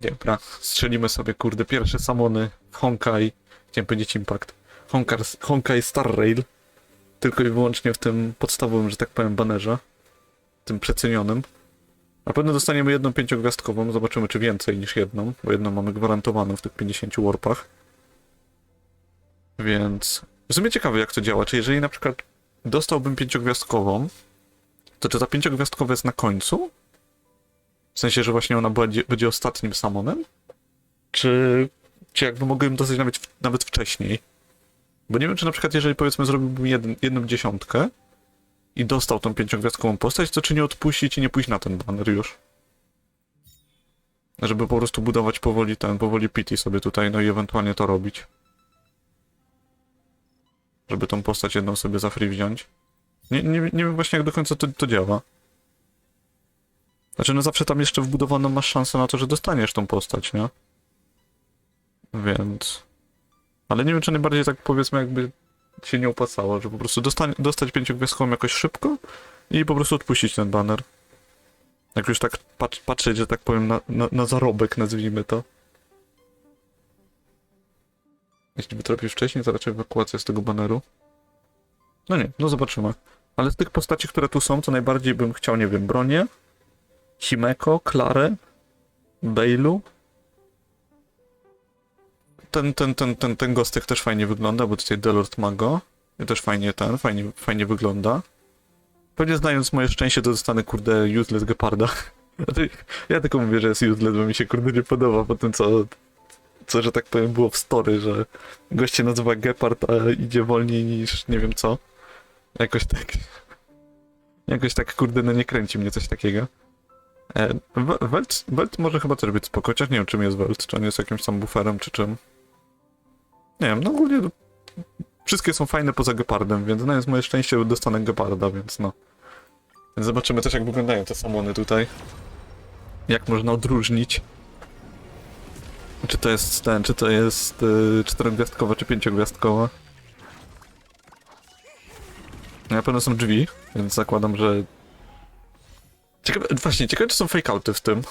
Dobra, strzelimy sobie, kurde, pierwsze samony w Honkai. Chciałem powiedzieć Impact. Honkai, Honkai Star Rail. Tylko i wyłącznie w tym podstawowym, że tak powiem, banerze. Tym przecenionym. Na pewno dostaniemy jedną pięciogwiazdkową, zobaczymy czy więcej niż jedną, bo jedną mamy gwarantowaną w tych 50 warpach. Więc w sumie ciekawe jak to działa, czy jeżeli na przykład dostałbym pięciogwiazdkową, to czy ta pięciogwiazdkowa jest na końcu? W sensie, że właśnie ona będzie, będzie ostatnim samonem? Czy, czy jakby mogłem dostać nawet, nawet wcześniej? Bo nie wiem, czy na przykład jeżeli powiedzmy zrobiłbym jedną dziesiątkę i dostał tą pięciogwiazdkową postać, to czy nie odpuścić i nie pójść na ten banner już? Żeby po prostu budować powoli ten, powoli pity sobie tutaj, no i ewentualnie to robić. Żeby tą postać jedną sobie za free wziąć. Nie, nie, nie wiem właśnie jak do końca to, to działa. Znaczy, no zawsze tam jeszcze wbudowaną masz szansę na to, że dostaniesz tą postać, nie? Więc... Ale nie wiem, czy najbardziej tak powiedzmy jakby się nie opłacało, że po prostu dostań, dostać pięciogwiazdkową jakoś szybko i po prostu odpuścić ten banner. Jak już tak pat, patrzeć, że tak powiem, na, na, na zarobek, nazwijmy to. Jeśli by to robił wcześniej, to raczej ewakuacja z tego baneru. No nie, no zobaczymy. Ale z tych postaci, które tu są, to najbardziej bym chciał, nie wiem, bronię, Himeko, Klarę, Bailu. Ten, ten, ten, ten, ten gostek też fajnie wygląda, bo tutaj Delord ma go. I też fajnie ten, fajnie, fajnie wygląda. Pewnie znając moje szczęście, to dostanę, kurde, useless Geparda. Ja tylko mówię, że jest useless, bo mi się, kurde, nie podoba po tym, co, co, że tak powiem, było w story, że gość się nazywa Gepard, a idzie wolniej niż nie wiem co. Jakoś tak... Jakoś tak, kurde, no nie kręci mnie coś takiego. E, We- Welt, Welt może chyba też być spoko, chociaż nie wiem czym jest Welt, czy on jest jakimś tam buferem, czy czym. Nie wiem, no ogólnie wszystkie są fajne poza Gepardem, więc no jest moje szczęście, dostanę Geparda, więc no. Więc zobaczymy też jak wyglądają te samony tutaj. Jak można odróżnić. Czy to jest ten, czy to jest yy, czterogwiazdkowa, czy pięciogwiazdkowa. Na pewno są drzwi, więc zakładam, że Ciekawe, właśnie, ciekawe czy są fake-outy w tym.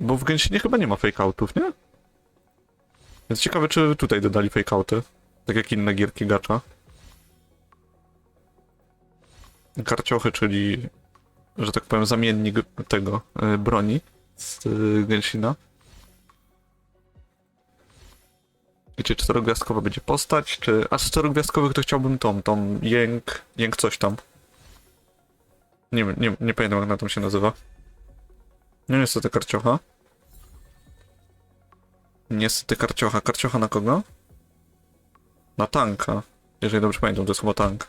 Bo w Genshinie chyba nie ma fake-outów, nie? Więc ciekawe czy tutaj dodali fake-outy. Tak jak inne gierki gacza. Karciochy, czyli, że tak powiem, zamiennik tego, y, broni z y, Genshina. I czy czterogwiazdkowa będzie postać, czy... A z czterogwiazdkowych to chciałbym tą, tą jęk, jęk coś tam. Nie, nie, nie pamiętam jak na tym się nazywa. No niestety karciocha. Niestety karciocha. Karciocha na kogo? Na tanka. Jeżeli dobrze pamiętam, to jest chyba tank.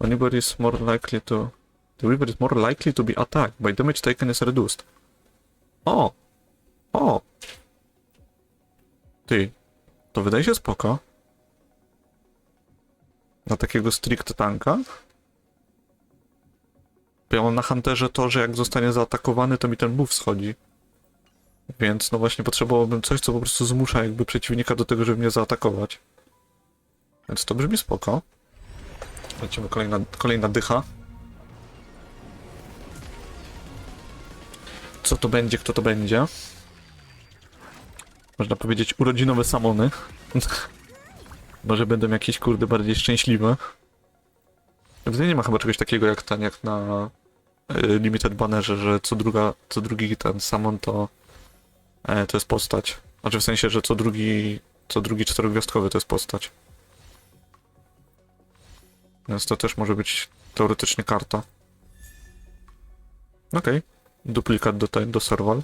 When is more likely to... The Weaver is more likely to be attacked by damage taken is reduced. O! O! Ty. To wydaje się spoko. Na takiego strict tanka. Ja mam na Hunterze to, że jak zostanie zaatakowany, to mi ten buff schodzi. Więc no właśnie potrzebowałbym coś, co po prostu zmusza jakby przeciwnika do tego, żeby mnie zaatakować. Więc to brzmi spoko. Lecimy kolejna, kolejna dycha. Co to będzie, kto to będzie? Można powiedzieć urodzinowe samony. Może będą jakieś kurde bardziej szczęśliwe. W nie ma chyba czegoś takiego jak ten, jak na y, Limited Bannerze, że co, druga, co drugi ten samon to, e, to jest postać. Znaczy w sensie, że co drugi, co drugi czterogwiazdkowy to jest postać. Więc to też może być teoretycznie karta. Okej. Duplikat do, do Serval.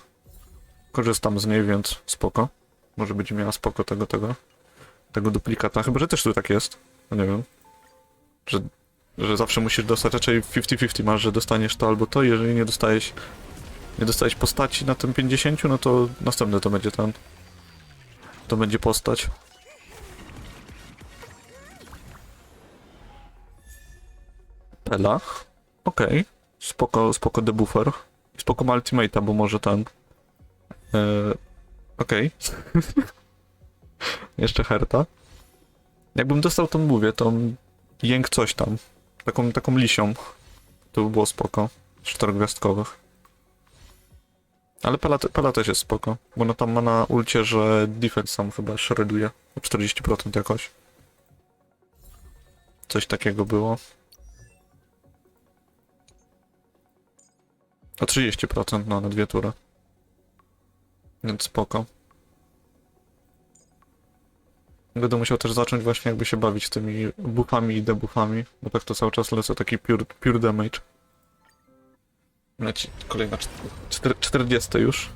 Korzystam z niej, więc spoko. Może będzie miała spoko tego, tego, tego duplikata. Chyba, że też tu tak jest. No nie wiem. Że że zawsze musisz dostać raczej 50-50 masz, że dostaniesz to albo to, jeżeli nie dostajesz nie dostajesz postaci na tym 50, no to następny to będzie ten to będzie postać. Pela. Okej. Spoko, spoko debuffer. Spoko ma bo może ten Eee, Okej. Jeszcze Herta. Jakbym dostał tą mówię, tą jęk coś tam. Taką, taką lisią. To by było spoko. Czterogwiazdkowych. Ale Pela, te- Pela też jest spoko, bo ona tam ma na ulcie, że defense sam chyba shredduje o 40% jakoś. Coś takiego było. O 30% no, na dwie tury. Więc spoko. Będę musiał też zacząć właśnie jakby się bawić tymi buffami i debuffami, bo tak to cały czas lecę taki pure, pure damage. Leci kolejna czt- czter- 40 już.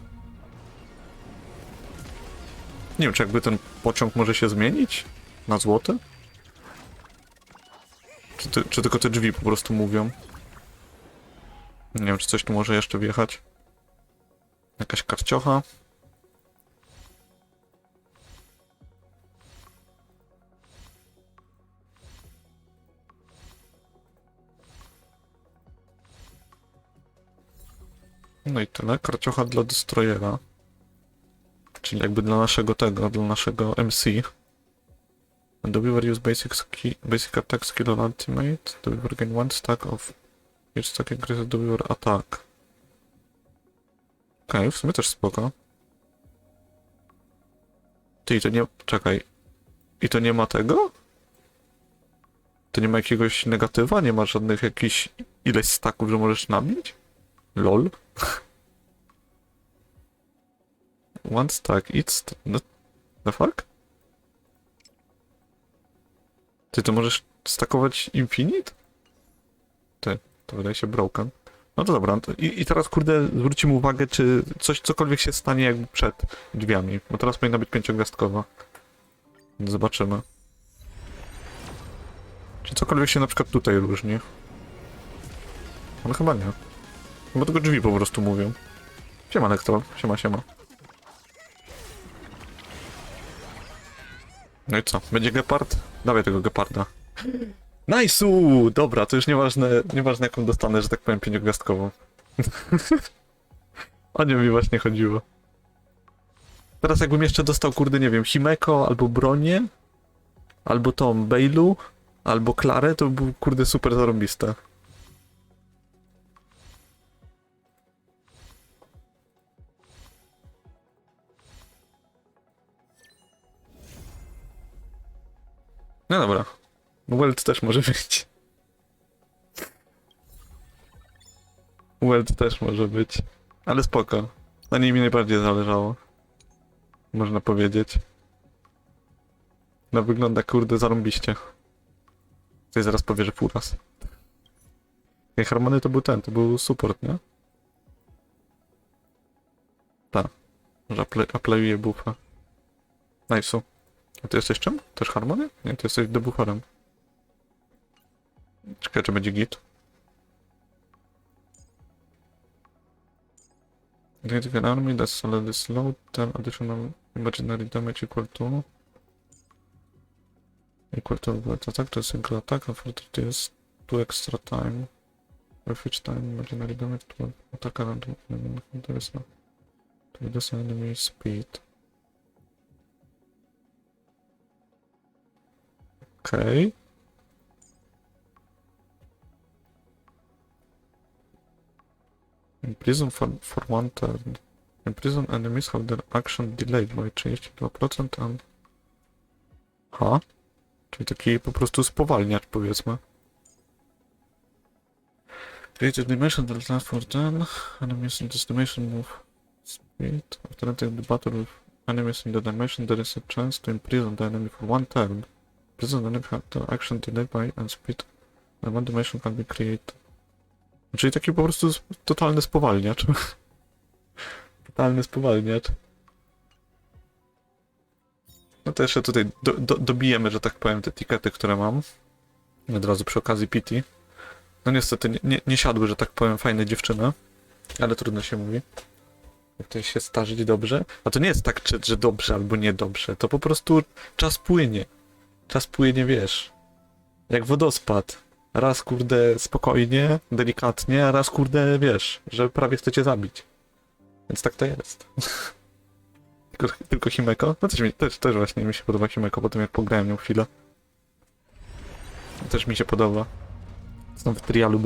Nie wiem, czy jakby ten pociąg może się zmienić na złoty? Czy, ty, czy tylko te drzwi po prostu mówią? Nie wiem, czy coś tu może jeszcze wjechać. Jakaś karciocha. No i tyle. Karciocha dla Destroyera. Czyli jakby dla naszego tego, dla naszego MC. Weaver use basic, ski, basic attack skill on ultimate. Weaver gain one stack of each stack increases Weaver attack. Okej, w sumie też spoko. Ty, to nie... czekaj. I to nie ma tego? To nie ma jakiegoś negatywa? Nie ma żadnych jakichś ileś staków, że możesz nabić? LOL? One stack, it's... No, the fuck? Ty to możesz stakować infinite? Ty, to wydaje się broken. No to dobra, no to i, i teraz kurde zwrócimy uwagę, czy coś, cokolwiek się stanie jakby przed drzwiami, bo teraz powinna być pięciogwiazdkowa. Zobaczymy. Czy cokolwiek się na przykład tutaj różni? Ale chyba nie. Bo tylko drzwi po prostu mówią. Siema Lektor, siema, siema. No i co? Będzie gepard? Dawaj tego geparda. Nice'u! Dobra, to już nieważne, nieważne jaką dostanę, że tak powiem, pięciogwiazdkową. o nią mi właśnie chodziło. Teraz jakbym jeszcze dostał, kurde, nie wiem, Himeko, albo bronię, albo tą Bailu, albo Klarę, to by był, kurde, super zarąbiste. No dobra. Weld też może być. Weld też może być. Ale spoko. Na niej mi najbardziej zależało. Można powiedzieć. No wygląda kurde zarąbiście. Tutaj zaraz powie, że furas. Ej, Harmony to był ten, to był support, nie? Tak. Że aple aplayuje buffa. Nice'u. A ty jesteś czym? Też Harmony? Nie, ty jesteś debufferem. Czekaj, czy będzie git. An army that's solidly slow, then additional imaginary damage equal to equal to what attack to a single attack and for it is two extra time with each time imaginary damage to attack around there is no to reduce enemy speed. Okej. Imprison for, for one turn. Imprison enemies have their action delayed by 32% and... Ha? Czyli taki po prostu spowalniacz powiedzmy. Creative dimension that lasts for turn. Enemies in this dimension move speed. After entering the battle with enemies in the dimension there is a chance to imprison the enemy for one turn. Have the action delayed by and speed. Dimension can be created. Czyli taki po prostu totalny spowalniacz. totalny spowalniacz. No to jeszcze tutaj do, do, dobijemy, że tak powiem, te tikety, które mam. Od razu przy okazji PT. No niestety nie, nie, nie siadły, że tak powiem, fajne dziewczyny. Ale trudno się mówi. Jak to się starzyć dobrze. A to nie jest tak, że dobrze albo niedobrze. To po prostu czas płynie. Czas płynie, wiesz. Jak wodospad. Raz kurde spokojnie, delikatnie, a raz kurde wiesz, że prawie chcecie zabić. Więc tak to jest. tylko, tylko Himeko? No też, mi, też, też właśnie mi się podoba Himeko, po tym jak pograłem nią chwilę. Też mi się podoba. Znowu w trialu.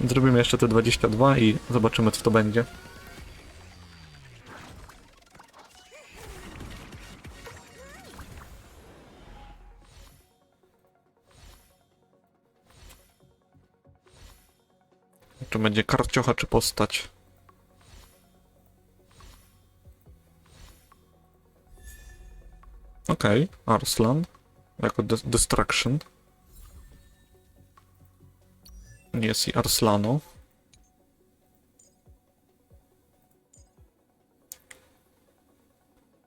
Więc zrobimy jeszcze te 22 i zobaczymy co to będzie. Karciocha, czy postać? Okej, Arslan. Jako de Destruction. Jest i Arslano.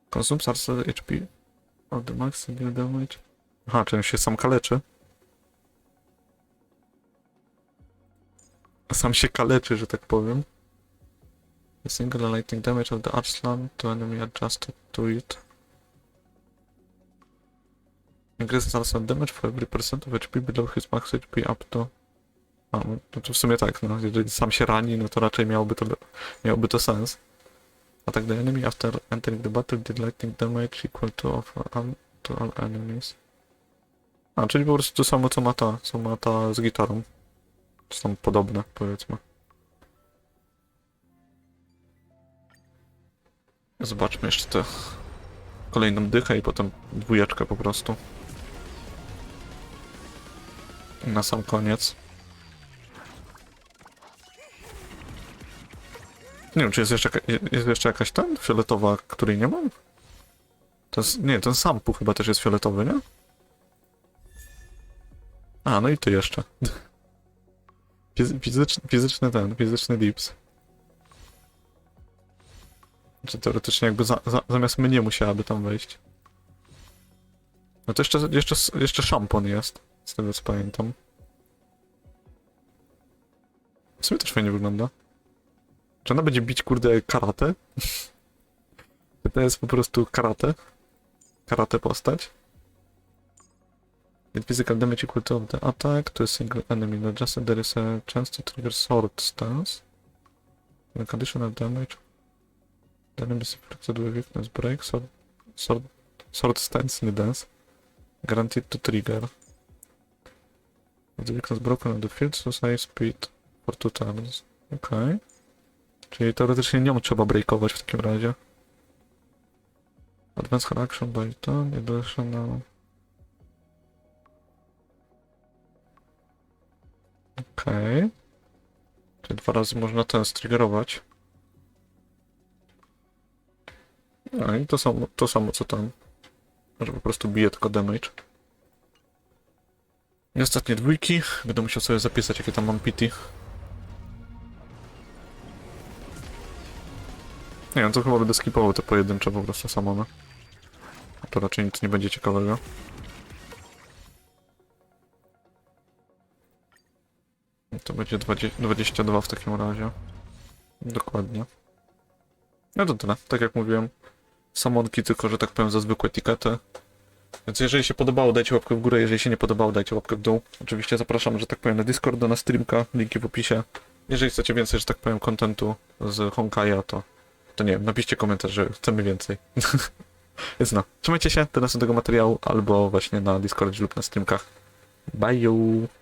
Consumes Arslan HP of the max damage. Aha, czy on się sam kaleczy? Sam się kaleczy, że tak powiem. The single lightning damage of the Arslan to enemy adjusted to it. Increases Arslan damage for every percent of HP below his max HP up to... A, no to w sumie tak, no. Jeżeli sam się rani, no to raczej miałoby to, miałoby to sens. Attack the enemy after entering the battle did lightning damage equal to of all, to all enemies. A, czyli po prostu to samo co ma ta, co ma ta z gitarą. Są podobne, powiedzmy. Zobaczmy jeszcze tę kolejną dychę i potem dwójeczkę po prostu. Na sam koniec. Nie wiem, czy jest jeszcze, jest jeszcze jakaś ten fioletowa, której nie mam? Nie, ten sampu chyba też jest fioletowy, nie? A, no i ty jeszcze. Fizy- Fizyczny, fizyczny ten, fizyczny dips. Czy teoretycznie jakby za, za, zamiast mnie musiałaby tam wejść. No to jeszcze, jeszcze, jeszcze szampon jest, z tego co pamiętam. W sumie też fajnie wygląda. Czy ona będzie bić, kurde, karate? To jest po prostu karate? Karate postać? With physical damage equal to the attack to a single enemy. Not just there is a chance to trigger sword stance. The condition of damage. The enemy is affected with weakness break. Sword, sword, sword stance in dance. Guaranteed to trigger. The weakness broken on the field, so speed for two turns. Okay. Czyli teoretycznie nią trzeba breakować w takim razie. Advance her action by turn, additional... Okej. Czyli dwa razy można ten striggerować. No i to samo, to samo co tam. Że po prostu bije tylko damage. I ostatnie dwójki. Będę musiał sobie zapisać jakie tam mam pity. Nie wiem, to chyba będę skipował te pojedyncze po prostu samone. A to raczej nic nie będzie ciekawego. To będzie 20, 22 w takim razie. Dokładnie. No to tyle. Tak jak mówiłem, samonki tylko, że tak powiem, za zwykłe etykiety. Więc jeżeli się podobało, dajcie łapkę w górę, jeżeli się nie podobało, dajcie łapkę w dół. Oczywiście zapraszam, że tak powiem, na Discorda, na streamka, linki w opisie. Jeżeli chcecie więcej, że tak powiem, kontentu z Honkaja, to, to nie wiem, napiszcie komentarz, że chcemy więcej. Więc no, trzymajcie się do następnego materiału, albo właśnie na Discordzie lub na streamkach. Bye!